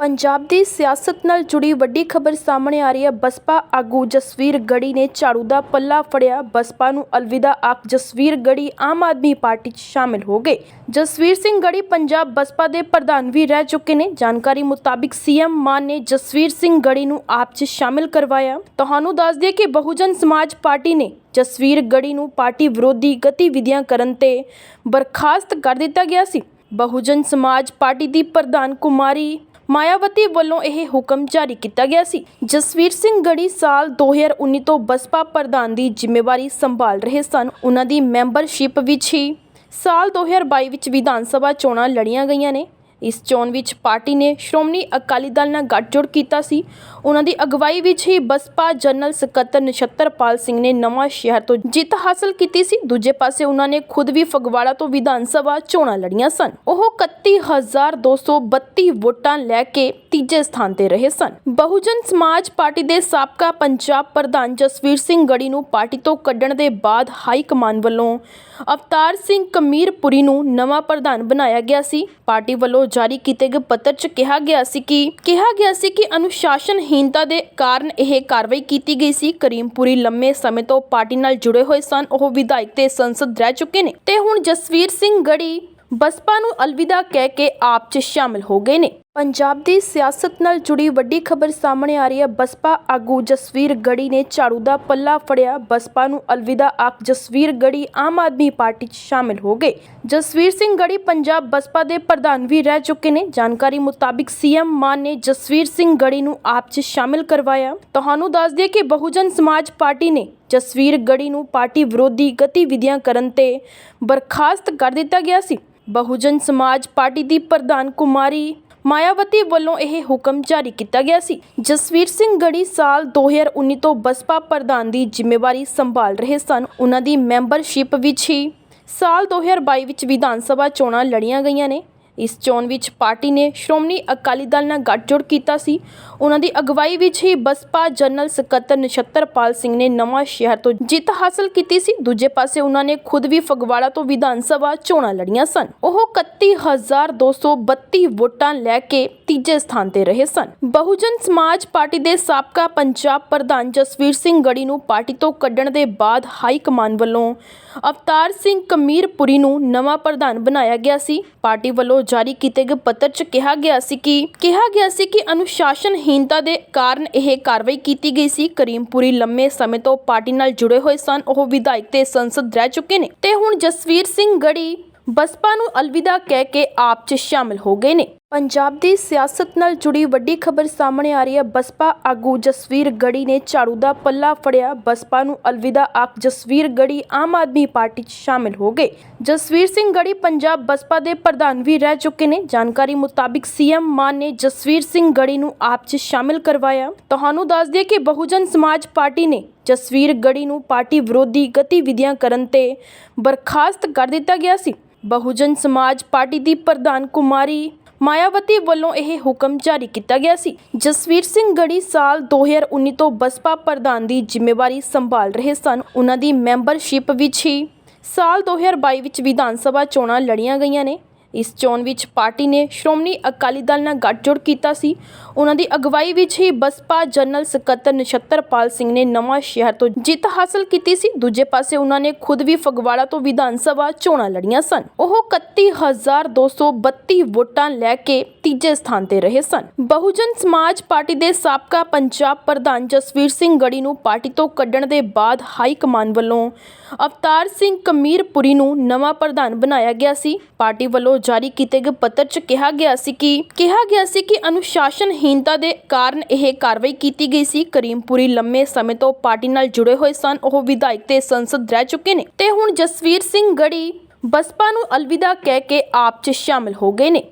ਪੰਜਾਬ ਦੀ ਸਿਆਸਤ ਨਾਲ ਜੁੜੀ ਵੱਡੀ ਖਬਰ ਸਾਹਮਣੇ ਆ ਰਹੀ ਹੈ। ਬਸਪਾ ਆਗੂ ਜਸਵੀਰ ਗੜੀ ਨੇ ਝਾੜੂ ਦਾ ਪੱਲਾ ਫੜਿਆ। ਬਸਪਾ ਨੂੰ ਅਲਵਿਦਾ ਆਖ ਜਸਵੀਰ ਗੜੀ ਆਮ ਆਦਮੀ ਪਾਰਟੀ 'ਚ ਸ਼ਾਮਿਲ ਹੋ ਗਏ। ਜਸਵੀਰ ਸਿੰਘ ਗੜੀ ਪੰਜਾਬ ਬਸਪਾ ਦੇ ਪ੍ਰਧਾਨ ਵੀ ਰਹਿ ਚੁੱਕੇ ਨੇ। ਜਾਣਕਾਰੀ ਮੁਤਾਬਿਕ ਸੀਐਮ ਮਾਨ ਨੇ ਜਸਵੀਰ ਸਿੰਘ ਗੜੀ ਨੂੰ ਆਪ 'ਚ ਸ਼ਾਮਿਲ ਕਰਵਾਇਆ। ਤੁਹਾਨੂੰ ਦੱਸ ਦਈਏ ਕਿ ਬਹੁਜਨ ਸਮਾਜ ਪਾਰਟੀ ਨੇ ਜਸਵੀਰ ਗੜੀ ਨੂੰ ਪਾਰਟੀ ਵਿਰੋਧੀ ਗਤੀਵਿਧੀਆਂ ਕਰਨ ਤੇ ਬਰਖਾਸਤ ਕਰ ਦਿੱਤਾ ਗਿਆ ਸੀ। ਬਹੁਜਨ ਸਮਾਜ ਪਾਰਟੀ ਦੀ ਪ੍ਰਧਾਨ ਕੁਮਾਰੀ ਮਾਇਆਵਤੀ ਵੱਲੋਂ ਇਹ ਹੁਕਮ ਜਾਰੀ ਕੀਤਾ ਗਿਆ ਸੀ। ਜਸਵੀਰ ਸਿੰਘ ਗੜੀ ਸਾਲ 2019 ਤੋਂ ਬਸਪਾ ਪ੍ਰਧਾਨ ਦੀ ਜ਼ਿੰਮੇਵਾਰੀ ਸੰਭਾਲ ਰਹੇ ਸਨ। ਉਹਨਾਂ ਦੀ ਮੈਂਬਰਸ਼ਿਪ ਵਿੱਚ ਹੀ ਸਾਲ 2022 ਵਿੱਚ ਵਿਧਾਨ ਸਭਾ ਚੋਣਾਂ ਲੜੀਆਂ ਗਈਆਂ ਨੇ। ਇਸ ਚੋਣ ਵਿੱਚ ਪਾਰਟੀ ਨੇ ਸ਼੍ਰੋਮਣੀ ਅਕਾਲੀ ਦਲ ਨਾਲ ਗੱਠਜੋੜ ਕੀਤਾ ਸੀ। ਉਹਨਾਂ ਦੀ ਅਗਵਾਈ ਵਿੱਚ ਹੀ ਬਸਪਾ ਜਨਰਲ ਸਕੱਤਰ ਨਛੱਤਰਪਾਲ ਸਿੰਘ ਨੇ ਨਵਾਂ ਸ਼ਹਿਰ ਤੋਂ ਜਿੱਤ ਹਾਸਲ ਕੀਤੀ ਸੀ। ਦੂਜੇ ਪਾਸੇ ਉਹਨਾਂ ਨੇ ਖੁਦ ਵੀ ਫਗਵਾੜਾ ਤੋਂ ਵਿਧਾਨ ਸਭਾ ਚੋਣਾਂ ਲੜੀਆਂ ਸਨ। ਉਹ 31232 ਵੋਟਾਂ ਲੈ ਕੇ ਤੀਜੇ ਸਥਾਨ ਤੇ ਰਹੇ ਸਨ। ਬਹੁਜਨ ਸਮਾਜ ਪਾਰਟੀ ਦੇ ਸਾਬਕਾ ਪੰਜਾਬ ਪ੍ਰਧਾਨ ਜਸਵੀਰ ਸਿੰਘ ਗੜੀ ਨੂੰ ਪਾਰਟੀ ਤੋਂ ਕੱਢਣ ਦੇ ਬਾਅਦ ਹਾਈ ਕਮਾਨ ਵੱਲੋਂ ਅਵਤਾਰ ਸਿੰਘ ਕਮੀਰਪੁਰੀ ਨੂੰ ਨਵਾਂ ਪ੍ਰਧਾਨ ਬਣਾਇਆ ਗਿਆ ਸੀ। ਪਾਰਟੀ ਵੱਲੋਂ ਜਾਰੀ ਕੀਤੇ ਗਏ ਪੱਤਰ 'ਚ ਕਿਹਾ ਗਿਆ ਸੀ ਕਿ, ਕਿਹਾ ਗਿਆ ਸੀ ਕਿ ਅਨੁਸ਼ਾਸਨਹੀਨਤਾ ਦੇ ਕਾਰਨ ਇਹ ਕਾਰਵਾਈ ਕੀਤੀ ਗਈ ਸੀ। ਕਰੀਮਪੁਰੀ ਲੰਮੇ ਸਮੇਂ ਤੋਂ ਪਾਰਟੀ ਨਾਲ ਜੁੜੇ ਹੋਏ ਸਨ। ਉਹ ਵਿਧਾਇਕ ਤੇ ਸੰਸਦ ਰਹਿ ਚੁੱਕੇ ਨੇ ਤੇ ਹੁਣ ਜਸਵੀਰ ਸਿੰਘ ਗੜੀ, ਬਸਪਾ ਨੂੰ ਅਲਵਿਦਾ ਕਹਿ ਕੇ ਆਪ 'ਚ ਸ਼ਾਮਲ ਹੋ ਗਏ ਨੇ। ਪੰਜਾਬ ਦੀ ਸਿਆਸਤ ਨਾਲ ਜੁੜੀ ਵੱਡੀ ਖਬਰ ਸਾਹਮਣੇ ਆ ਰਹੀ ਹੈ। ਬਸਪਾ ਆਗੂ ਜਸਵੀਰ ਗੜੀ ਨੇ ਝਾੜੂ ਦਾ ਪੱਲਾ ਫੜਿਆ। ਬਸਪਾ ਨੂੰ ਅਲਵਿਦਾ ਆਪ ਜਸਵੀਰ ਗੜੀ ਆਮ ਆਦਮੀ ਪਾਰਟੀ 'ਚ ਸ਼ਾਮਿਲ ਹੋ ਗਏ। ਜਸਵੀਰ ਸਿੰਘ ਗੜੀ ਪੰਜਾਬ ਬਸਪਾ ਦੇ ਪ੍ਰਧਾਨ ਵੀ ਰਹਿ ਚੁੱਕੇ ਨੇ। ਜਾਣਕਾਰੀ ਮੁਤਾਬਿਕ ਸੀਐਮ ਮਾਨ ਨੇ ਜਸਵੀਰ ਸਿੰਘ ਗੜੀ ਨੂੰ ਆਪ 'ਚ ਸ਼ਾਮਿਲ ਕਰਵਾਇਆ। ਤੁਹਾਨੂੰ ਦੱਸ ਦਈਏ ਕਿ ਬਹੁਜਨ ਸਮਾਜ ਪਾਰਟੀ ਨੇ ਜਸਵੀਰ ਗੜੀ ਨੂੰ ਪਾਰਟੀ ਵਿਰੋਧੀ ਗਤੀਵਿਧੀਆਂ ਕਰਨ ਤੇ ਬਰਖਾਸਤ ਕਰ ਦਿੱਤਾ ਗਿਆ ਸੀ। ਬਹੁਜਨ ਸਮਾਜ ਪਾਰਟੀ ਦੀ ਪ੍ਰਧਾਨ ਕੁਮਾਰੀ ਮਾਇਆਵਤੀ ਵੱਲੋਂ ਇਹ ਹੁਕਮ ਜਾਰੀ ਕੀਤਾ ਗਿਆ ਸੀ। ਜਸਵੀਰ ਸਿੰਘ ਗੜੀ ਸਾਲ 2019 ਤੋਂ ਬਸਪਾ ਪ੍ਰਧਾਨ ਦੀ ਜ਼ਿੰਮੇਵਾਰੀ ਸੰਭਾਲ ਰਹੇ ਸਨ। ਉਹਨਾਂ ਦੀ ਮੈਂਬਰਸ਼ਿਪ ਵਿੱਚ ਹੀ ਸਾਲ 2022 ਵਿੱਚ ਵਿਧਾਨ ਸਭਾ ਚੋਣਾਂ ਲੜੀਆਂ ਗਈਆਂ ਨੇ। ਇਸ ਚੋਣ ਵਿੱਚ ਪਾਰਟੀ ਨੇ ਸ਼੍ਰੋਮਣੀ ਅਕਾਲੀ ਦਲ ਨਾਲ ਗੱਠਜੋੜ ਕੀਤਾ ਸੀ। ਉਹਨਾਂ ਦੀ ਅਗਵਾਈ ਵਿੱਚ ਹੀ ਬਸਪਾ ਜਨਰਲ ਸਕੱਤਰ ਨਛੱਤਰਪਾਲ ਸਿੰਘ ਨੇ ਨਵਾਂ ਸ਼ਹਿਰ ਤੋਂ ਜਿੱਤ ਹਾਸਲ ਕੀਤੀ ਸੀ। ਦੂਜੇ ਪਾਸੇ ਉਹਨਾਂ ਨੇ ਖੁਦ ਵੀ ਫਗਵਾੜਾ ਤੋਂ ਵਿਧਾਨ ਸਭਾ ਚੋਣਾਂ ਲੜੀਆਂ ਸਨ। ਉਹ 31232 ਵੋਟਾਂ ਲੈ ਕੇ ਤੀਜੇ ਸਥਾਨ ਤੇ ਰਹੇ ਸਨ। ਬਹੁਜਨ ਸਮਾਜ ਪਾਰਟੀ ਦੇ ਸਾਬਕਾ ਪੰਜਾਬ ਪ੍ਰਧਾਨ ਜਸਵੀਰ ਸਿੰਘ ਗੜੀ ਨੂੰ ਪਾਰਟੀ ਤੋਂ ਕੱਢਣ ਦੇ ਬਾਅਦ ਹਾਈ ਕਮਾਨ ਵੱਲੋਂ ਅਵਤਾਰ ਸਿੰਘ ਕਮੀਰਪੁਰੀ ਨੂੰ ਨਵਾਂ ਪ੍ਰਧਾਨ ਬਣਾਇਆ ਗਿਆ ਸੀ। ਪਾਰਟੀ ਵੱਲੋਂ ਜਾਰੀ ਕੀਤੇ ਗਏ ਪੱਤਰ 'ਚ ਕਿਹਾ ਗਿਆ ਸੀ ਕਿ, ਕਿਹਾ ਗਿਆ ਸੀ ਕਿ ਅਨੁਸ਼ਾਸਨਹੀਨਤਾ ਦੇ ਕਾਰਨ ਇਹ ਕਾਰਵਾਈ ਕੀਤੀ ਗਈ ਸੀ। ਕਰੀਮਪੁਰੀ ਲੰਮੇ ਸਮੇਂ ਤੋਂ ਪਾਰਟੀ ਨਾਲ ਜੁੜੇ ਹੋਏ ਸਨ। ਉਹ ਵਿਧਾਇਕ ਤੇ ਸੰਸਦ ਰਹਿ ਚੁੱਕੇ ਨੇ ਤੇ ਹੁਣ ਜਸਵੀਰ ਸਿੰਘ ਗੜੀ, ਬਸਪਾ ਨੂੰ ਅਲਵਿਦਾ ਕਹਿ ਕੇ ਆਪ 'ਚ ਸ਼ਾਮਿਲ ਹੋ ਗਏ ਨੇ। ਪੰਜਾਬ ਦੀ ਸਿਆਸਤ ਨਾਲ ਜੁੜੀ ਵੱਡੀ ਖਬਰ ਸਾਹਮਣੇ ਆ ਰਹੀ ਹੈ। ਬਸਪਾ ਆਗੂ ਜਸਵੀਰ ਗੜੀ ਨੇ ਝਾੜੂ ਦਾ ਪੱਲਾ ਫੜਿਆ। ਬਸਪਾ ਨੂੰ ਅਲਵਿਦਾ ਆਖ ਜਸਵੀਰ ਗੜੀ ਆਮ ਆਦਮੀ ਪਾਰਟੀ 'ਚ ਸ਼ਾਮਿਲ ਹੋ ਗਏ। ਜਸਵੀਰ ਸਿੰਘ ਗੜੀ ਪੰਜਾਬ ਬਸਪਾ ਦੇ ਪ੍ਰਧਾਨ ਵੀ ਰਹਿ ਚੁੱਕੇ ਨੇ। ਜਾਣਕਾਰੀ ਮੁਤਾਬਿਕ ਸੀਐਮ ਮਾਨ ਨੇ ਜਸਵੀਰ ਸਿੰਘ ਗੜੀ ਨੂੰ ਆਪ 'ਚ ਸ਼ਾਮਿਲ ਕਰਵਾਇਆ। ਤੁਹਾਨੂੰ ਦੱਸ ਦਈਏ ਕਿ ਬਹੁਜਨ ਸਮਾਜ ਪਾਰਟੀ ਨੇ ਜਸਵੀਰ ਗੜੀ ਨੂੰ ਪਾਰਟੀ ਵਿਰੋਧੀ ਗਤੀਵਿਧੀਆਂ ਕਰਨ ਤੇ ਬਰਖਾਸਤ ਕਰ ਦਿੱਤਾ ਗਿਆ ਸੀ। ਬਹੁਜਨ ਸਮਾਜ ਪਾਰਟੀ ਦੀ ਪ੍ਰਧਾਨ ਕੁਮਾਰੀ ਮਾਇਆਵਤੀ ਵੱਲੋਂ ਇਹ ਹੁਕਮ ਜਾਰੀ ਕੀਤਾ ਗਿਆ ਸੀ। ਜਸਵੀਰ ਸਿੰਘ ਗੜੀ ਸਾਲ 2019 ਤੋਂ ਬਸਪਾ ਪ੍ਰਧਾਨ ਦੀ ਜ਼ਿੰਮੇਵਾਰੀ ਸੰਭਾਲ ਰਹੇ ਸਨ। ਉਹਨਾਂ ਦੀ ਮੈਂਬਰਸ਼ਿਪ ਵਿੱਚ ਹੀ ਸਾਲ 2022 ਵਿੱਚ ਵਿਧਾਨ ਸਭਾ ਚੋਣਾਂ ਲੜੀਆਂ ਗਈਆਂ ਨੇ। ਇਸ ਚੋਣ ਵਿੱਚ ਪਾਰਟੀ ਨੇ ਸ਼੍ਰੋਮਣੀ ਅਕਾਲੀ ਦਲ ਨਾਲ ਗੱਠਜੋੜ ਕੀਤਾ ਸੀ। ਉਹਨਾਂ ਦੀ ਅਗਵਾਈ ਵਿੱਚ ਹੀ ਬਸਪਾ ਜਨਰਲ ਸਕੱਤਰ ਨਛੱਤਰਪਾਲ ਸਿੰਘ ਨੇ ਨਵਾਂ ਸ਼ਹਿਰ ਤੋਂ ਜਿੱਤ ਹਾਸਲ ਕੀਤੀ ਸੀ। ਦੂਜੇ ਪਾਸੇ ਉਹਨਾਂ ਨੇ ਖੁਦ ਵੀ ਫਗਵਾੜਾ ਤੋਂ ਵਿਧਾਨ ਸਭਾ ਚੋਣਾਂ ਲੜੀਆਂ ਸਨ। ਉਹ 31232 ਵੋਟਾਂ ਲੈ ਕੇ ਤੀਜੇ ਸਥਾਨ ਤੇ ਰਹੇ ਸਨ। ਬਹੁਜਨ ਸਮਾਜ ਪਾਰਟੀ ਦੇ ਸਾਬਕਾ ਪੰਜਾਬ ਪ੍ਰਧਾਨ ਜਸਵੀਰ ਸਿੰਘ ਗੜੀ ਨੂੰ ਪਾਰਟੀ ਤੋਂ ਕੱਢਣ ਦੇ ਬਾਅਦ ਹਾਈ ਕਮਾਨ ਵੱਲੋਂ ਅਵਤਾਰ ਸਿੰਘ ਕਮੀਰਪੁਰੀ ਨੂੰ ਨਵਾਂ ਪ੍ਰਧਾਨ ਬਣਾਇਆ ਗਿਆ ਸੀ। ਪਾਰਟੀ ਵੱਲੋਂ ਜਾਰੀ ਕੀਤੇ ਗਏ ਪੱਤਰ 'ਚ ਕਿਹਾ ਗਿਆ ਸੀ ਕਿ, ਕਿਹਾ ਗਿਆ ਸੀ ਕਿ ਅਨੁਸ਼ਾਸਨਹੀਨਤਾ ਦੇ ਕਾਰਨ ਇਹ ਕਾਰਵਾਈ ਕੀਤੀ ਗਈ ਸੀ। ਕਰੀਮਪੁਰੀ ਲੰਮੇ ਸਮੇਂ ਤੋਂ ਪਾਰਟੀ ਨਾਲ ਜੁੜੇ ਹੋਏ ਸਨ। ਉਹ ਵਿਧਾਇਕ ਤੇ ਸੰਸਦ ਰਹਿ ਚੁੱਕੇ ਨੇ ਤੇ ਹੁਣ ਜਸਵੀਰ ਸਿੰਘ ਗੜੀ, ਬਸਪਾ ਨੂੰ ਅਲਵਿਦਾ ਕਹਿ ਕੇ ਆਪ 'ਚ ਸ਼ਾਮਲ ਹੋ ਗਏ ਨੇ।